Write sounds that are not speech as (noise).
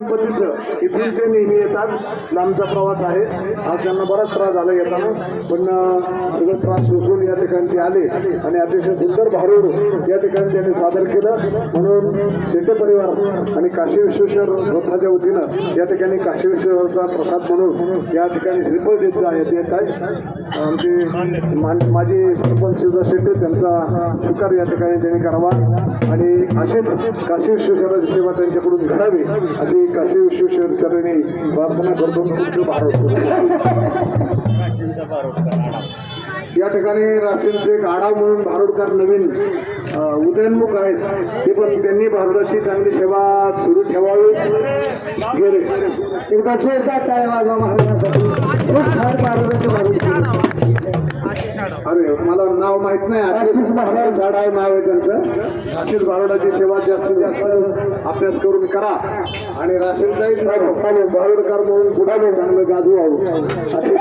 पद्धतीचं इथून ते नेहमी येतात. लांबचा प्रवास आहे. आज त्यांना बराच त्रास झाला येताना. पण सगळं त्रास सोसून या ठिकाणी ते आले. आणि अतिशय सुंदर भारूड या ठिकाणी त्यांनी सादर केलं. म्हणून शेटे परिवार आणि काशी विश्वेश्वर रथाच्या वतीनं या ठिकाणी काशी विश्वेश्वरचा प्रसाद म्हणून या ठिकाणी श्रीफळ देत आहेत येत आहे आमचे मान- माजी सरपंच शिवदास शेटे त्यांचा स्वीकार या ठिकाणी त्यांनी करावा. आणि असेच काशी विश्वेश्वराची सेवा त्यांच्याकडून घडावी अशी काशी विश्वेश्वर सरांनी प्रार्थना करतो तुमचं भारत या ठिकाणी राशींचे एक आढाव म्हणून भारुडकर नवीन उदयनमुख आहेत ते पण त्यांनी भारुडाची चांगली सेवा सुरू ठेवावी गेले एकदा जोरदार टाळ्या वाजवा महाराजांसाठी खूप छान भारुडाची भारुड अरे मला नाव माहीत नाही. आशिष महाराज झाडाव नाव आहे त्यांचं. आशिष भारुडाची सेवा जास्तीत जास्त अभ्यास करून करा. आणि राशींचाही भारुडकर म्हणून पुढे चांगलं गाजवावं. (laughs) अशी